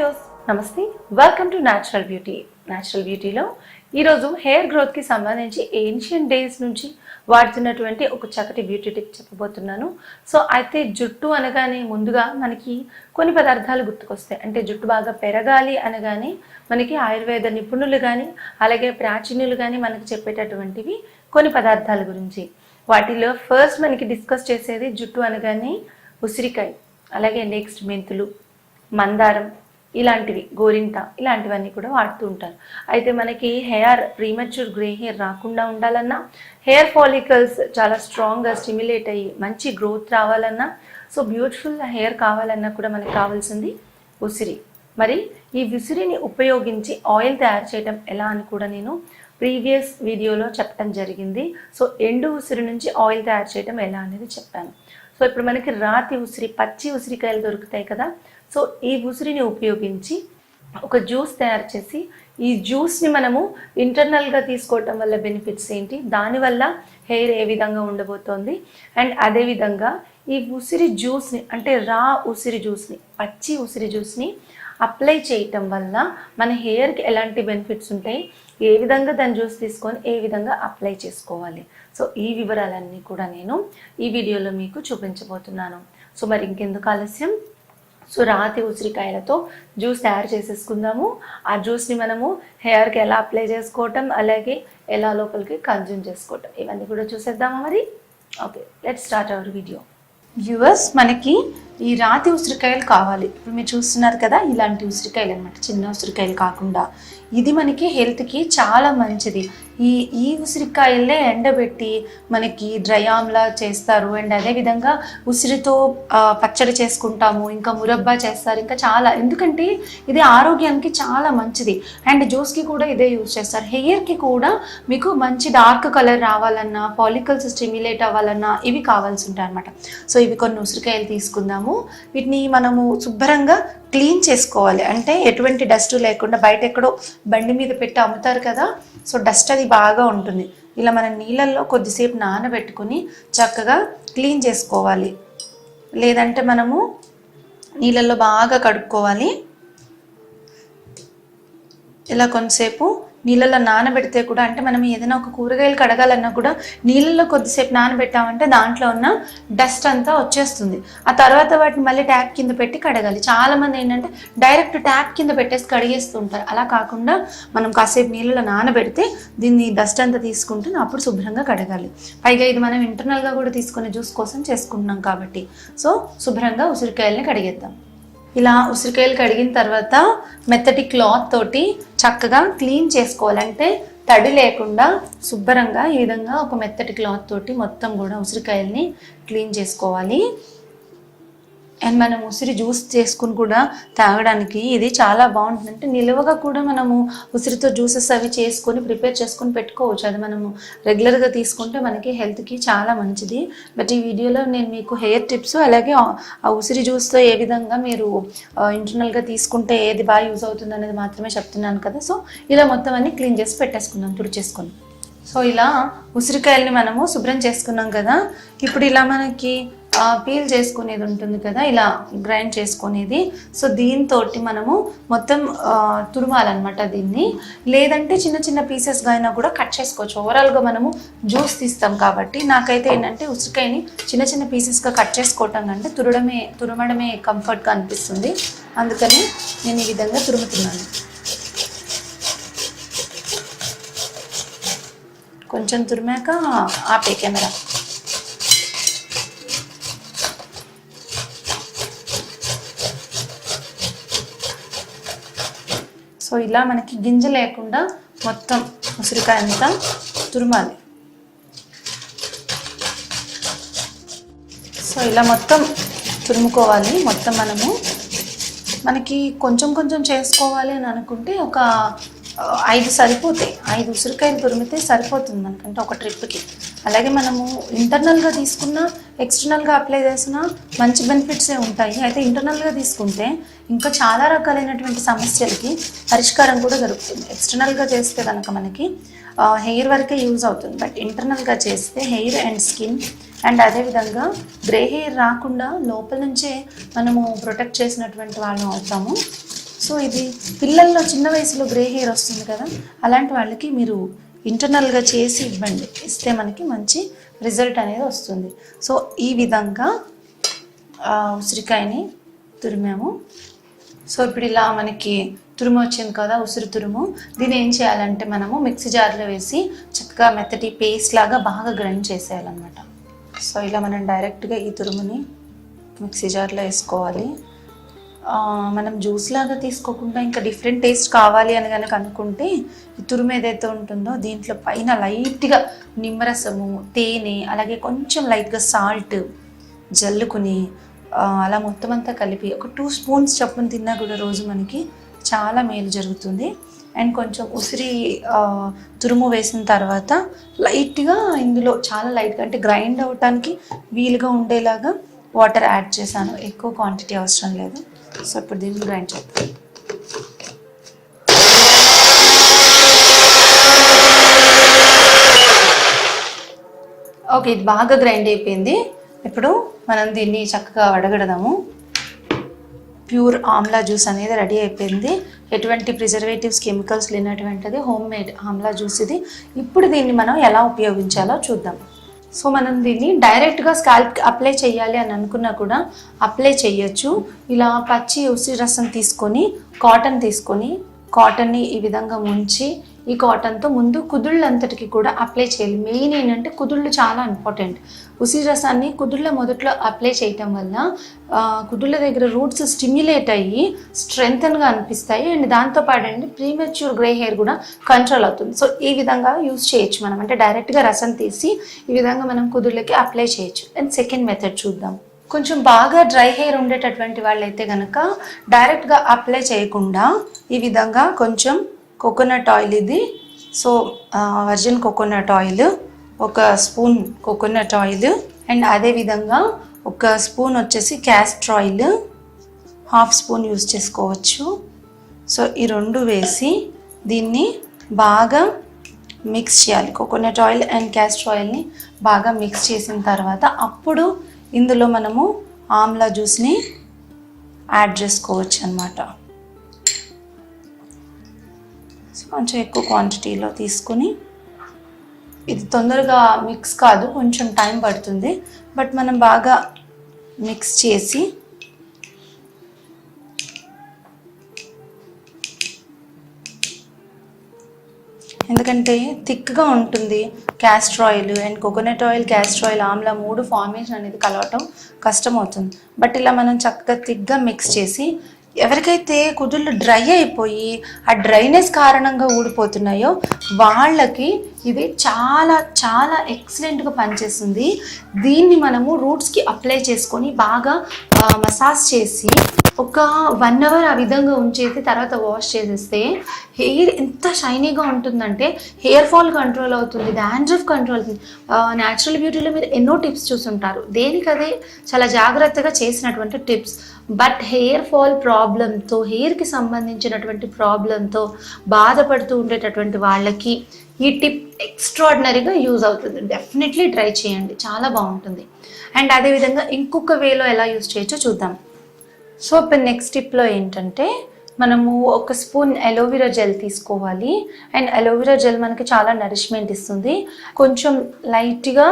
నమస్తే. Welcome to natural beauty natural బ్యూటీలో ఈరోజు hair గ్రోత్కి సంబంధించి ఏన్షియన్ డేస్ నుంచి వాడుతున్నటువంటి ఒక చక్కటి బ్యూటీ టిప్ చెప్పబోతున్నాను. సో అయితే జుట్టు అనగానే ముందుగా మనకి కొన్ని పదార్థాలు గుర్తుకొస్తాయి. అంటే జుట్టు బాగా పెరగాలి అనగానే మనకి ఆయుర్వేద నిపుణులు కానీ అలాగే ప్రాచీనులు కానీ మనకి చెప్పేటటువంటివి కొన్ని పదార్థాల గురించి. వాటిలో ఫస్ట్ మనకి డిస్కస్ చేసేది జుట్టు అనగానే ఉసిరికాయ అలాగే నెక్స్ట్ మెంతులు మందారం ఇలాంటివి గోరింట ఇలాంటివన్నీ కూడా వాడుతూ ఉంటారు. అయితే మనకి హెయిర్ ప్రీమచ్యూర్ గ్రే హెయిర్ రాకుండా ఉండాలన్నా హెయిర్ ఫాలికల్స్ చాలా స్ట్రాంగ్గా స్టిమ్యులేట్ అయ్యి మంచి గ్రోత్ రావాలన్నా సో బ్యూటిఫుల్ హెయిర్ కావాలన్నా కూడా మనకి కావాల్సింది ఉసిరి. మరి ఈ ఉసిరిని ఉపయోగించి ఆయిల్ తయారు చేయడం ఎలా అని కూడా నేను ప్రీవియస్ వీడియోలో చెప్పడం జరిగింది. సో ఎండు ఉసిరి నుంచి ఆయిల్ తయారు చేయడం ఎలా అనేది చెప్పాను. సో ఇప్పుడు మనకి రాతి ఉసిరి పచ్చి ఉసిరికాయలు దొరుకుతాయి కదా సో ఈ ఉసిరిని ఉపయోగించి ఒక జ్యూస్ తయారు చేసి ఈ జ్యూస్ని మనము ఇంటర్నల్గా తీసుకోవటం వల్ల బెనిఫిట్స్ ఏంటి? దానివల్ల హెయిర్ ఏ విధంగా ఉండబోతోంది? అండ్ అదేవిధంగా ఈ ఉసిరి జ్యూస్ని అంటే రా ఉసిరి జ్యూస్ని పచ్చి ఉసిరి జ్యూస్ని అప్లై చేయటం వల్ల మన హెయిర్కి ఎలాంటి బెనిఫిట్స్ ఉంటాయి? ఏ విధంగా దాని జ్యూస్ తీసుకొని ఏ విధంగా అప్లై చేసుకోవాలి? సో ఈ వివరాలన్నీ కూడా నేను ఈ వీడియోలో మీకు చూపించబోతున్నాను. సో మరి ఇంకెందుకు ఆలస్యం? సో రాతి ఉసిరికాయలతో జ్యూస్ తయారు చేసేసుకుందాము. ఆ జ్యూస్ని మనము హెయిర్కి ఎలా అప్లై చేసుకోవటం అలాగే ఎలా లోపలికి కన్జ్యూమ్ చేసుకోవటం ఇవన్నీ కూడా చూసేద్దామా మరి? Okay let start our video. Viewers మనకి ఈ రాతి ఉసిరికాయలు కావాలి. ఇప్పుడు మీరు చూస్తున్నారు కదా ఇలాంటి ఉసిరికాయలు అనమాట చిన్న ఉసిరికాయలు కాకుండా ఇది మనకి హెల్త్కి చాలా మంచిది. ఈ ఈ ఉసిరికాయలే ఎండబెట్టి మనకి డ్రై ఆమ్లా చేస్తారు. అండ్ అదేవిధంగా ఉసిరితో పచ్చడి చేసుకుంటాము ఇంకా మురబ్బా చేస్తారు ఇంకా చాలా. ఎందుకంటే ఇది ఆరోగ్యానికి చాలా మంచిది. అండ్ జ్యూస్కి కూడా ఇదే యూజ్ చేస్తారు. హెయిర్కి కూడా మీకు మంచి డార్క్ కలర్ రావాలన్నా పాలికల్స్ స్టిమ్యులేట్ అవ్వాలన్నా ఇవి కావాల్సి ఉంటాయి అనమాట సో ఇవి కొన్ని ఉసిరికాయలు తీసుకుందాము. వీటిని మనము శుభ్రంగా క్లీన్ చేసుకోవాలి. అంటే ఎటువంటి డస్ట్ లేకుండా బయట ఎక్కడో బండి మీద పెట్టి అమ్ముతారు కదా సో డస్ట్ అది బాగా ఉంటుంది. ఇలా మనం నీళ్ళల్లో కొద్దిసేపు నానబెట్టుకుని చక్కగా క్లీన్ చేసుకోవాలి. లేదంటే మనము నీళ్ళల్లో బాగా కడుక్కోవాలి. ఇలా కొంతసేపు నీళ్ళలో నానబెడితే కూడా అంటే మనం ఏదైనా ఒక కూరగాయలు కడగాలన్నా కూడా నీళ్ళలో కొద్దిసేపు నానబెట్టామంటే దాంట్లో ఉన్న డస్ట్ అంతా వచ్చేస్తుంది. ఆ తర్వాత వాటిని మళ్ళీ ట్యాప్ కింద పెట్టి కడగాలి. చాలా మంది ఏంటంటే డైరెక్ట్ ట్యాప్ కింద పెట్టేసి కడిగేస్తూ ఉంటారు. అలా కాకుండా మనం కాసేపు నీళ్ళలో నానబెడితే దీన్ని డస్ట్ అంతా తీసుకుంటే అప్పుడు శుభ్రంగా కడగాలి. పైగా ఇది మనం ఇంటర్నల్గా కూడా తీసుకునే జ్యూస్ కోసం చేసుకుంటున్నాం కాబట్టి. సో శుభ్రంగా ఉసిరికాయల్ని కడిగేద్దాం. ఇలా ఉసిరికాయలు కడిగిన తర్వాత మెత్తటి క్లాత్ తోటి చక్కగా క్లీన్ చేసుకోవాలంటే తడి లేకుండా శుభ్రంగా ఈ విధంగా ఒక మెత్తటి క్లాత్ తోటి మొత్తం కూడా ఉసిరికాయల్ని క్లీన్ చేసుకోవాలి. అండ్ మనం ఉసిరి జ్యూస్ చేసుకుని కూడా తాగడానికి ఇది చాలా బాగుంటుంది. అంటే నిలువగా కూడా మనము ఉసిరితో జ్యూసెస్ అవి చేసుకొని ప్రిపేర్ చేసుకొని పెట్టుకోవచ్చు. అది మనము రెగ్యులర్గా తీసుకుంటే మనకి హెల్త్కి చాలా మంచిది. బట్ ఈ వీడియోలో నేను మీకు హెయిర్ టిప్స్ అలాగే ఆ- ఉసిరి జ్యూస్తో ఏ విధంగా మీరు ఇంటర్నల్గా తీసుకుంటే ఏది బాగా యూజ్ అవుతుంది అనేది మాత్రమే చెప్తున్నాను కదా. సో ఇలా మొత్తం అన్ని క్లీన్ చేసి పెట్టేసుకుందాం తుడిచేసుకుని సో ఇలా ఉసిరికాయల్ని మనము శుభ్రం చేసుకున్నాం కదా. ఇప్పుడు ఇలా మనకి పీల్ చేసుకునేది ఉంటుంది కదా ఇలా గ్రైండ్ చేసుకునేది. సో దీంతో మనము మొత్తం తురమాలన్నమాట దీన్ని. లేదంటే చిన్న చిన్న పీసెస్గా అయినా కూడా కట్ చేసుకోవచ్చు. ఓవరాల్గా మనము జ్యూస్ తీస్తాం కాబట్టి నాకైతే ఏంటంటే ఉసిరికాయని చిన్న చిన్న పీసెస్గా కట్ చేసుకోవటం కంటే తురడమే తురమడమే కంఫర్ట్గా అనిపిస్తుంది. అందుకని నేను ఈ విధంగా తురుముతున్నాను. కొంచెం తురిమాక ఆపే కెమెరా. సో ఇలా మనకి గింజ లేకుండా మొత్తం ఉసిరికాయ అంతా తురుమాలి. సో ఇలా మొత్తం తురుముకోవాలి. మొత్తం మనము మనకి కొంచెం కొంచెం చేసుకోవాలి అని అనుకుంటే ఒక ఐదు సరిపోతాయి. ఐదు ఉసిరికాయలు తురిమితే సరిపోతుంది మనకంటే ఒక ట్రిప్కి. అలాగే మనము ఇంటర్నల్గా తీసుకున్న ఎక్స్టర్నల్గా అప్లై చేసిన మంచి బెనిఫిట్సే ఉంటాయి. అయితే ఇంటర్నల్గా తీసుకుంటే ఇంకా చాలా రకాలైనటువంటి సమస్యలకి పరిష్కారం కూడా దొరుకుతుంది. ఎక్స్టర్నల్గా చేస్తే కనుక మనకి హెయిర్ వరకే యూజ్ అవుతుంది. బట్ ఇంటర్నల్గా చేస్తే హెయిర్ అండ్ స్కిన్ అండ్ అదేవిధంగా గ్రే హెయిర్ రాకుండా లోపల నుంచే మనము ప్రొటెక్ట్ చేసినటువంటి వాళ్ళం అవుతాము. సో ఇది పిల్లల్లో చిన్న వయసులో గ్రే హెయిర్ వస్తుంది కదా అలాంటి వాళ్ళకి మీరు ఇంటర్నల్గా చేసి ఇవ్వండి. ఇస్తే మనకి మంచి రిజల్ట్ అనేది వస్తుంది. సో ఈ విధంగా ఉసిరికాయని తురిమాము. సో ఇప్పుడు ఇలా మనకి తురుము వచ్చింది కదా ఉసిరి తురుము. దీన్ని ఏం చేయాలంటే మనము మిక్సీ జార్లో వేసి చక్కగా మెత్తటి పేస్ట్ లాగా బాగా గ్రైండ్ చేసేయాలన్నమాట. సో ఇలా మనం డైరెక్ట్గా ఈ తురుముని మిక్సీ జార్లో వేసుకోవాలి. మనం జ్యూస్ లాగా తీసుకోకుండా ఇంకా డిఫరెంట్ టేస్ట్ కావాలి అని కనుక అనుకుంటే ఈ తురుము ఏదైతే ఉంటుందో దీంట్లో పైన లైట్గా నిమ్మరసము తేనె అలాగే కొంచెం లైట్గా సాల్ట్ జల్లుకుని అలా మొత్తం అంతా కలిపి ఒక టూ స్పూన్స్ చప్పున తిన్నా కూడా రోజు మనకి చాలా మేలు జరుగుతుంది. అండ్ కొంచెం ఉసిరి తురుము వేసిన తర్వాత లైట్గా ఇందులో చాలా లైట్గా అంటే గ్రైండ్ అవ్వటానికి వీలుగా ఉండేలాగా వాటర్ యాడ్ చేశాను. ఎక్కువ క్వాంటిటీ అవసరం లేదు. సో ఇప్పుడు దీన్ని గ్రైండ్ చేద్దాం. ఓకే ఇది బాగా గ్రైండ్ అయిపోయింది. ఇప్పుడు మనం దీన్ని చక్కగా వడగడదాము. ప్యూర్ ఆమ్లా జ్యూస్ అనేది రెడీ అయిపోయింది. ఎటువంటి ప్రిజర్వేటివ్స్ కెమికల్స్ లేనటువంటిది హోమ్ మేడ్ ఆమ్లా జ్యూస్ ఇది. ఇప్పుడు దీన్ని మనం ఎలా ఉపయోగించాలో చూద్దాం. సో మనం దీన్ని డైరెక్ట్గా స్కాల్ప్ అప్లై చేయాలి అని అనుకున్నా కూడా అప్లై చేయొచ్చు. ఇలా పచ్చి ఉసిరి రసం తీసుకొని కాటన్ తీసుకొని కాటన్ని ఈ విధంగా ముంచి ఈ కాటన్తో ముందు కుదుళ్ళంతటికి కూడా అప్లై చేయాలి. మెయిన్ ఏంటంటే కుదుళ్ళు చాలా ఇంపార్టెంట్ ఉసిరి రసాన్ని కుదుళ్ళ మొదట్లో అప్లై చేయటం వల్ల కుదుళ్ళ దగ్గర రూట్స్ స్టిమ్యులేట్ అయ్యి స్ట్రెంగ్త్గా అనిపిస్తాయి. అండ్ దాంతోపాటు అండి ప్రీమెచ్యూర్ గ్రే హెయిర్ కూడా కంట్రోల్ అవుతుంది. సో ఈ విధంగా యూస్ చేయొచ్చు మనం. అంటే డైరెక్ట్గా రసం తీసి ఈ విధంగా మనం కుదుళ్ళకి అప్లై చేయొచ్చు. అండ్ సెకండ్ మెథడ్ చూద్దాం. కొంచెం బాగా డ్రై హెయిర్ ఉండేటటువంటి వాళ్ళైతే కనుక డైరెక్ట్గా అప్లై చేయకుండా ఈ విధంగా కొంచెం కోకోనట్ ఆయిల్ ఇది. సో వర్జిన్ కోకోనట్ ఆయిల్ ఒక స్పూన్ కోకోనట్ ఆయిల్ అండ్ అదేవిధంగా ఒక స్పూన్ వచ్చేసి castor oil half spoon use చేసుకోవచ్చు. సో ఈ రెండు వేసి దీన్ని బాగా మిక్స్ చేయాలి. కోకోనట్ ఆయిల్ అండ్ క్యాస్టర్ ఆయిల్ని బాగా మిక్స్ చేసిన తర్వాత అప్పుడు ఇందులో మనము ఆమ్లా జ్యూస్ని యాడ్ చేసుకోవచ్చు అనమాట సో కొంచెం ఎక్కువ క్వాంటిటీలో తీసుకుని ఇది తొందరగా మిక్స్ కాదు కొంచెం టైం పడుతుంది. బట్ మనం బాగా మిక్స్ చేసి ఎందుకంటే థిక్గా ఉంటుంది castor oil and coconut oil castor oil amla మూడు ఫార్మేషన్ అనేది కలవటం కష్టం అవుతుంది బట్ ఇలా మనం చక్కగా థిక్గా మిక్స్ చేసి ఎవరికైతే కుదుళ్ళు డ్రై అయిపోయి ఆ డ్రైనెస్ కారణంగా ఊడిపోతున్నాయో వాళ్ళకి ఇది చాలా చాలా ఎక్సలెంట్గా పనిచేస్తుంది. దీన్ని మనము రూట్స్కి అప్లై చేసుకొని బాగా మసాజ్ చేసి ఒక వన్ అవర్ ఆ విధంగా ఉంచేసి తర్వాత వాష్ చేసేస్తే హెయిర్ ఎంత షైనీగా ఉంటుందంటే హెయిర్ ఫాల్ కంట్రోల్ అవుతుంది డాండ్రఫ్ కంట్రోల్ అవుతుంది. న్యాచురల్ బ్యూటీలో మీరు ఎన్నో టిప్స్ చూసుంటారు. దేనికదే చాలా జాగ్రత్తగా చేసినటువంటి టిప్స్ బట్ హెయిర్ ఫాల్ ప్రాబ్లంతో హెయిర్కి సంబంధించినటువంటి ప్రాబ్లంతో బాధపడుతూ ఉండేటటువంటి వాళ్ళకి ఈ టిప్ ఎక్స్ట్రాడినరీగా యూజ్ అవుతుంది. డెఫినెట్లీ ట్రై చేయండి. చాలా బాగుంటుంది. అండ్ అదేవిధంగా ఇంకొక వేలో ఎలా యూజ్ చేయొచ్చో చూద్దాం. సో ఇప్పుడు నెక్స్ట్ టిప్లో ఏంటంటే మనము ఒక స్పూన్ అలోవెరా జెల్ తీసుకోవాలి. అండ్ అలోవెరా జెల్ మనకి చాలా నరిష్మెంట్ ఇస్తుంది. కొంచెం లైట్గా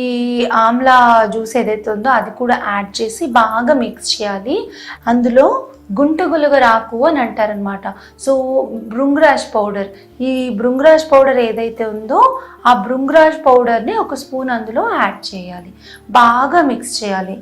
ఈ ఆమ్లా జ్యూస్ ఏదైతే ఉందో అది కూడా యాడ్ చేసి బాగా మిక్స్ చేయాలి. అందులో గుంటగులుగా రాకు అని అంటారనమాట సో భృంగరాజ్ పౌడర్. ఈ భృంగరాజ్ పౌడర్ ఏదైతే ఉందో ఆ భృంగరాజ్ పౌడర్ని ఒక స్పూన్ అందులో యాడ్ చేయాలి. బాగా మిక్స్ చేయాలి.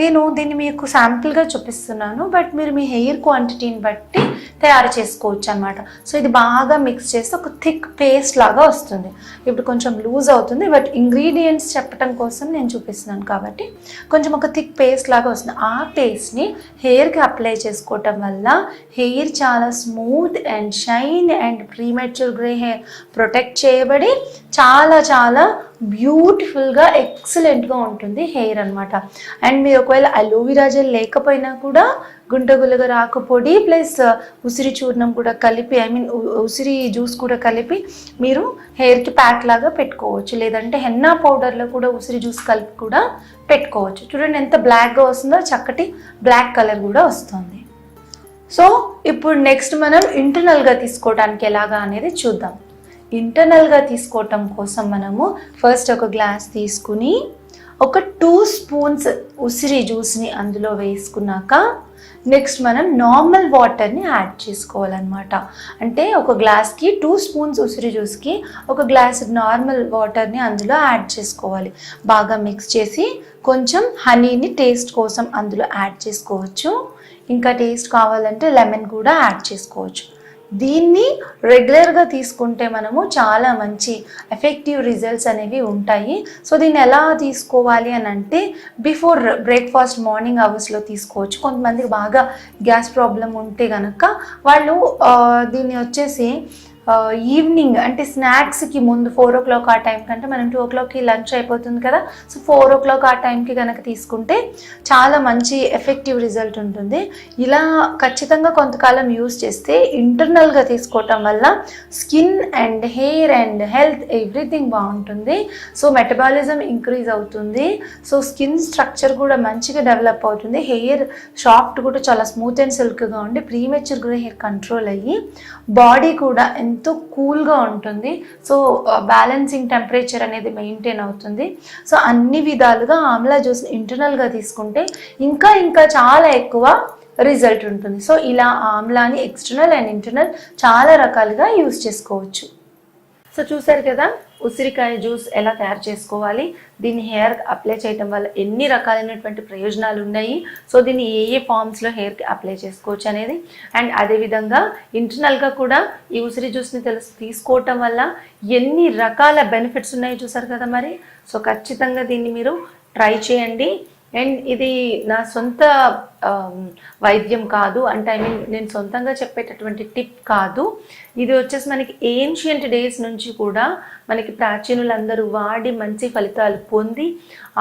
నేను దీన్ని మీకు శాంపుల్గా చూపిస్తున్నాను బట్ మీరు మీ హెయిర్ క్వాంటిటీని బట్టి తయారు చేసుకోవచ్చు అనమాట సో ఇది బాగా మిక్స్ చేస్తే ఒక థిక్ పేస్ట్ లాగా వస్తుంది. ఇప్పుడు కొంచెం లూజ్ అవుతుంది బట్ ఇంగ్రీడియంట్స్ చెప్పడం కోసం నేను చూపిస్తున్నాను కాబట్టి కొంచెం ఒక థిక్ పేస్ట్ లాగా వస్తుంది. ఆ పేస్ట్ని హెయిర్కి అప్లై చేసుకోవటం వల్ల హెయిర్ చాలా smooth and shine and premature grey hair protect చేయబడి చాలా చాలా బ్యూటిఫుల్గా ఎక్సలెంట్గా ఉంటుంది హెయిర్ అనమాట అండ్ మీరు ఒకవేళ అలోవెరా జెల్ లేకపోయినా కూడా గుంటగులుగా రాకు పొడి ప్లస్ uh, ఉసిరి చూర్ణం కూడా కలిపి ఐ మీన్ ఉసిరి జ్యూస్ కూడా కలిపి మీరు హెయిర్కి ప్యాక్ లాగా పెట్టుకోవచ్చు. లేదంటే హెన్నా పౌడర్లో కూడా ఉసిరి జ్యూస్ కలిపి కూడా పెట్టుకోవచ్చు. చూడండి ఎంత బ్లాక్గా వస్తుందో చక్కటి బ్లాక్ కలర్ కూడా వస్తుంది. సో ఇప్పుడు నెక్స్ట్ మనం ఇంటర్నల్గా తీసుకోవడానికి ఎలాగా అనేది చూద్దాం. ఇంటర్నల్గా తీసుకోవటం కోసం మనము ఫస్ట్ ఒక గ్లాస్ తీసుకుని ఒక టూ స్పూన్స్ ఉసిరి జ్యూస్ని అందులో వేసుకున్నాక నెక్స్ట్ మనం నార్మల్ వాటర్ని యాడ్ చేసుకోవాలన్నమాట. అంటే ఒక గ్లాస్కి టూ స్పూన్స్ ఉసిరి జ్యూస్కి ఒక గ్లాస్ నార్మల్ వాటర్ని అందులో యాడ్ చేసుకోవాలి. బాగా మిక్స్ చేసి కొంచెం హనీని టేస్ట్ కోసం అందులో యాడ్ చేసుకోవచ్చు. ఇంకా టేస్ట్ కావాలంటే లెమన్ కూడా యాడ్ చేసుకోవచ్చు. దీన్ని రెగ్యులర్గా తీసుకుంటే మనము చాలా మంచి ఎఫెక్టివ్ రిజల్ట్స్ అనేవి ఉంటాయి. సో దీన్ని ఎలా తీసుకోవాలి అని అంటే బిఫోర్ బ్రేక్ఫాస్ట్ మార్నింగ్ అవర్స్లో తీసుకోవచ్చు. కొంతమందికి బాగా గ్యాస్ ప్రాబ్లం ఉంటే కనుక వాళ్ళు దీన్ని వచ్చేసి ఈవినింగ్ అంటే స్నాక్స్కి ముందు ఫోర్ ఓ క్లాక్ ఆ టైం కంటే మనం టూ ఓ క్లాక్కి లంచ్ అయిపోతుంది కదా. సో ఫోర్ ఓ క్లాక్ ఆ టైంకి కనుక తీసుకుంటే చాలా మంచి ఎఫెక్టివ్ రిజల్ట్ ఉంటుంది. ఇలా ఖచ్చితంగా కొంతకాలం యూస్ చేస్తే ఇంటర్నల్గా తీసుకోవటం వల్ల skin and hair and health everything బాగుంటుంది. సో మెటబాలిజం ఇంక్రీజ్ అవుతుంది. సో స్కిన్ స్ట్రక్చర్ కూడా మంచిగా డెవలప్ అవుతుంది. హెయిర్ సాఫ్ట్ కూడా చాలా స్మూత్ అండ్ సిల్క్గా ఉండి ప్రీమెచ్యూర్ కూడా హెయిర్ కంట్రోల్ అయ్యి బాడీ కూడా ఎంత ఎంతో కూల్గా ఉంటుంది. సో బ్యాలెన్సింగ్ టెంపరేచర్ అనేది మెయింటైన్ అవుతుంది. సో అన్ని విధాలుగా ఆమ్లా జ్యూస్ ఇంటర్నల్గా తీసుకుంటే ఇంకా ఇంకా చాలా ఎక్కువ రిజల్ట్ ఉంటుంది. సో ఇలా ఆమ్లాని ఎక్స్టర్నల్ అండ్ ఇంటర్నల్ చాలా రకాలుగా యూస్ చేసుకోవచ్చు. సో చూసారు కదా? ఉసిరికాయ జ్యూస్ ఎలా తయారు చేసుకోవాలి దీన్ని హెయిర్ అప్లై చేయటం వల్ల ఎన్ని రకాలైనటువంటి ప్రయోజనాలు ఉన్నాయి సో దీన్ని ఏ ఏ ఫామ్స్లో హెయిర్కి అప్లై చేసుకోవచ్చు అనేది. అండ్ అదేవిధంగా ఇంటర్నల్గా కూడా ఈ ఉసిరి జ్యూస్ని తెలుసు తీసుకోవటం వల్ల ఎన్ని రకాల బెనిఫిట్స్ ఉన్నాయో చూసారు కదా మరి. సో ఖచ్చితంగా దీన్ని మీరు ట్రై చేయండి. అండ్ ఇది నా సొంత um, వైద్యం కాదు. అంటే ఐ మీన్ నేను సొంతంగా చెప్పేటటువంటి టిప్ కాదు. ఇది వచ్చేసి మనకి ఏన్షియంట్ డేస్ నుంచి కూడా మనకి ప్రాచీనులందరూ వాడి మంచి ఫలితాలు పొంది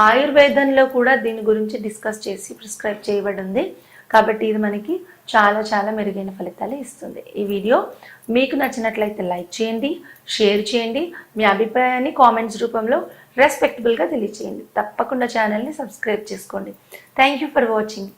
ఆయుర్వేదంలో కూడా దీని గురించి డిస్కస్ చేసి ప్రిస్క్రైబ్ చేయబడింది. కాబట్టి ఇది మనకి చాలా చాలా మెరుగైన ఫలితాలు ఇస్తుంది. ఈ వీడియో మీకు నచ్చినట్లయితే లైక్ చేయండి షేర్ చేయండి. మీ అభిప్రాయాన్ని కామెంట్స్ రూపంలో రెస్పెక్టబుల్గా తెలియచేయండి. తప్పకుండా ఛానల్ని సబ్స్క్రైబ్ చేసుకోండి. Thank you for watching